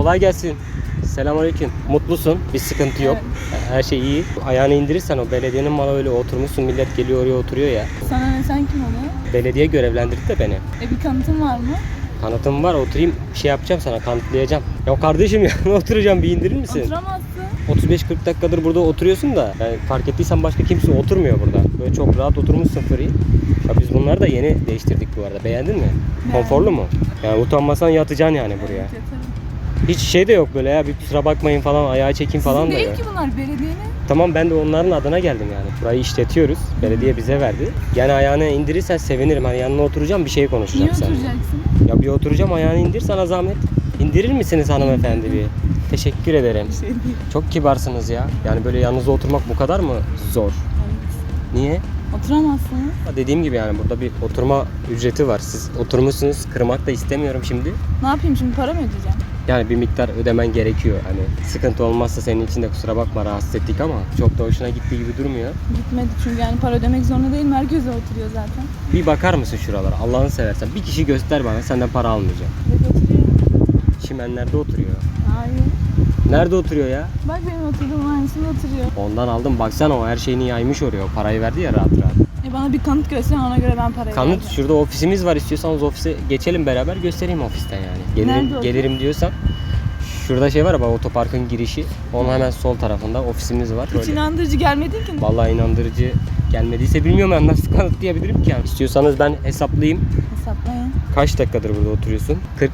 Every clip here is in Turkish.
Kolay gelsin. Selamünaleyküm. Mutlusun. Bir sıkıntı yok. Her şey iyi. Ayağını indirirsen o belediyenin malı öyle oturmuşsun. Millet geliyor oraya oturuyor ya. Sana ne sen kim oluyor? Belediye görevlendirdi de beni. E bir kanıtın var mı? Kanıtım var. Oturayım bir şey yapacağım sana. Kanıtlayacağım. Ya kardeşim ya oturacağım bir indirir misin? Oturamazsın. 35-40 dakikadır burada oturuyorsun da yani fark ettiysen başka kimse oturmuyor burada. Böyle çok rahat oturmuşsun free. Ya biz bunları da yeni değiştirdik bu arada. Beğendin mi? Konforlu mu? Yani utanmasan yatacaksın yani buraya. Evet, yatarım. Hiç şey de yok böyle ya bir kusura bakmayın falan ayağa çekin falan Sizin da değil yok. ki bunlar belediyenin. Tamam ben de onların adına geldim yani. Burayı işletiyoruz. Belediye bize verdi. Yani ayağını indirirsen sevinirim. Hani yanına oturacağım bir şey Niye konuşacağım seninle. oturacaksın? Ya bir oturacağım ayağını indir sana zahmet. İndirir misiniz hanımefendi bir? Teşekkür ederim. Bir şey değil. Çok kibarsınız ya. Yani böyle yanınızda oturmak bu kadar mı zor? Evet. Niye? Oturamazsınız. Ha Dediğim gibi yani burada bir oturma ücreti var. Siz oturmuşsunuz. Kırmak da istemiyorum şimdi. Ne yapayım şimdi para mı ödeyeceğim? Yani bir miktar ödemen gerekiyor. Hani sıkıntı olmazsa senin için de kusura bakma rahatsız ettik ama çok da hoşuna gittiği gibi durmuyor. Gitmedi çünkü yani para ödemek zorunda değil. Merkezde oturuyor zaten. Bir bakar mısın şuralara? Allah'ını seversen. Bir kişi göster bana. Senden para almayacağım. Ve oturuyor. Çimenlerde oturuyor. Hayır. Nerede oturuyor ya? Bak benim oturduğum aynısında oturuyor. Ondan aldım. Baksana o her şeyini yaymış oraya. O parayı verdi ya rahat rahat. E bana bir kanıt göster ona göre ben parayı Kanıt vereceğim. şurada ofisimiz var. İstiyorsanız ofise geçelim beraber göstereyim ofisten yani. Gelirim, Nerede gelirim diyorsan. Şurada şey var bak otoparkın girişi. Onun hemen sol tarafında ofisimiz var. Hiç Böyle. inandırıcı gelmedin ki. Vallahi inandırıcı gelmediyse bilmiyorum ben nasıl kanıtlayabilirim ki yani. İstiyorsanız ben hesaplayayım. Hesaplayın. Kaç dakikadır burada oturuyorsun? 40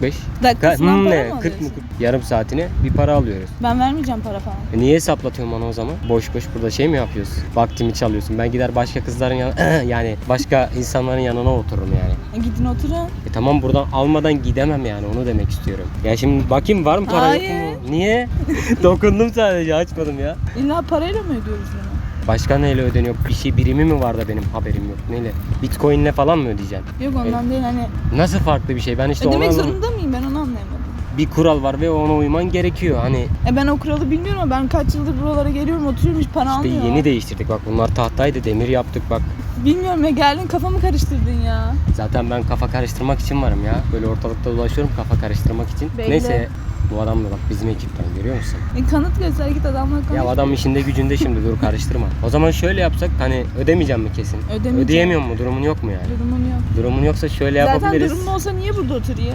45 Dakikasından para ne? mı 40 mı? alıyorsun? 40? Yarım saatine bir para alıyoruz. Ben vermeyeceğim para falan. E niye hesaplatıyorsun bana o zaman? Boş boş burada şey mi yapıyorsun? Vaktimi çalıyorsun. Ben gider başka kızların yanına yani başka insanların yanına otururum yani. E gidin oturun. E tamam buradan almadan gidemem yani onu demek istiyorum. Ya şimdi bakayım var mı para yok Hayır. mu? Niye? Dokundum sadece açmadım ya. İlla parayla mı ödüyoruz bunu? Başka neyle ödeniyor? Bir şey birimi mi var da benim haberim yok? Neyle? Bitcoin'le falan mı ödeyeceksin? Yok ondan değil hani Nasıl farklı bir şey? Ben işte onu ödemek anlamadım. zorunda mıyım ben onu anlayamadım. Bir kural var ve ona uyman gerekiyor. Hani E ben o kuralı bilmiyorum ama ben kaç yıldır buralara geliyorum oturuyorum hiç para işte almıyorum. yeni değiştirdik. Bak bunlar tahtaydı, demir yaptık bak. Bilmiyorum ya geldin kafamı karıştırdın ya. Zaten ben kafa karıştırmak için varım ya. Böyle ortalıkta dolaşıyorum kafa karıştırmak için. Belli. Neyse bu adam da bak bizim ekipten görüyor musun? E kanıt göster git adamla konuş. Ya adam işinde gücünde şimdi dur karıştırma. O zaman şöyle yapsak hani ödemeyeceğim mi kesin? Ödemeyeceğim. Ödeyemiyor mu? Durumun yok mu yani? Durumun yok. Durumun yoksa şöyle Zaten yapabiliriz. durumun olsa niye burada oturuyor?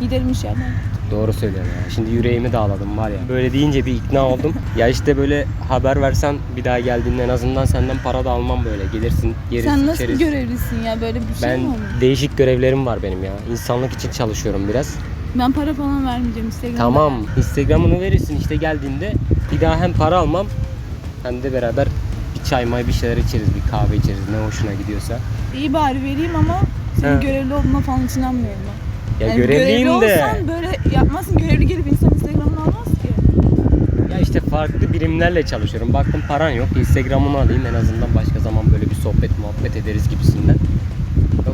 Giderim iş. Doğru söylüyorsun ya. Şimdi yüreğimi dağladım var ya. Böyle deyince bir ikna oldum. ya işte böyle haber versen bir daha geldiğinde en azından senden para da almam böyle. Gelirsin yeriz Sen nasıl içeriz. görevlisin ya böyle bir şey ben mi olur? değişik görevlerim var benim ya. İnsanlık için çalışıyorum biraz. Ben para falan vermeyeceğim Instagram'da. Tamam. Instagram'ını verirsin işte geldiğinde. Bir daha hem para almam hem de beraber bir çay may bir şeyler içeriz. Bir kahve içeriz. Ne hoşuna gidiyorsa. İyi bari vereyim ama senin He. görevli olduğuna falan hiç inanmıyorum ben. Ya Yani görevliyim görevli de. olsan böyle yapmazsın. Görevli gelip insan Instagram'ını almaz ki. Ya işte farklı birimlerle çalışıyorum. Baktım paran yok. Instagram'ını alayım en azından başka zaman böyle bir sohbet muhabbet ederiz gibisinden.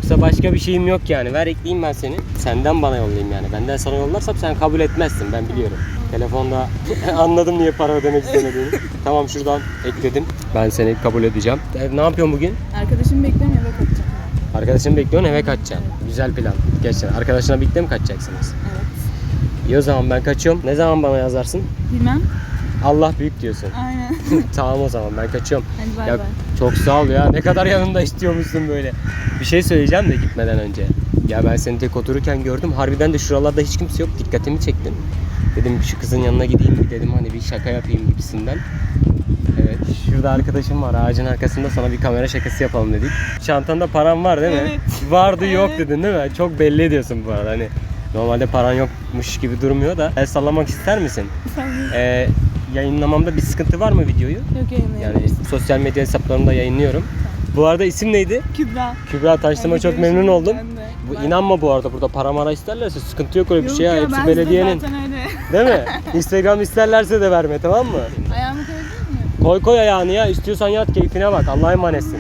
Yoksa başka bir şeyim yok yani. Ver ekleyeyim ben seni. Senden bana yollayayım yani. Benden sana yollarsam sen kabul etmezsin ben biliyorum. Telefonda anladım niye para ödemek istemediğini. tamam şuradan ekledim. Ben seni kabul edeceğim. E, ne yapıyorsun bugün? Arkadaşım bekliyorum eve kaçacağım. Arkadaşını bekliyorsun eve kaçacaksın. Güzel plan. Gerçekten. Arkadaşına birlikte mi kaçacaksınız? Evet. İyi o zaman ben kaçıyorum. Ne zaman bana yazarsın? Bilmem. Allah büyük diyorsun. Aynen. tamam o zaman ben kaçıyorum. Hadi bay Ya bay. çok sağ ol ya. Ne kadar yanında istiyormuşsun böyle. Bir şey söyleyeceğim de gitmeden önce. Ya ben seni tek otururken gördüm. Harbiden de şuralarda hiç kimse yok. Dikkatimi çektin. Dedim şu kızın yanına gideyim bir dedim hani bir şaka yapayım gibisinden. Evet şurada arkadaşım var ağacın arkasında sana bir kamera şakası yapalım dedik. Çantanda paran var değil mi? Evet. Vardı yok Evet. dedin değil mi? Çok belli ediyorsun bu arada hani. Normalde paran yokmuş gibi durmuyor da. El sallamak ister misin? Ee, yayınlamamda bir sıkıntı var mı videoyu? yok yayınlayabilirsin. Yani sosyal medya hesaplarımda yayınlıyorum. Bu arada isim neydi? Kübra. Kübra Hadi çok memnun oldum. Ben de. Bu inanma bu arada burada para mara isterlerse sıkıntı yok öyle bir Yok şey ya. ya, Hepsi ben size belediyenin. Zaten öyle. Değil mi? Instagram isterlerse de verme tamam mı? Ayağımı koyabilir miyim? Koy koy ayağını ya. İstiyorsan yat keyfine bak. Allah'a emanetsin.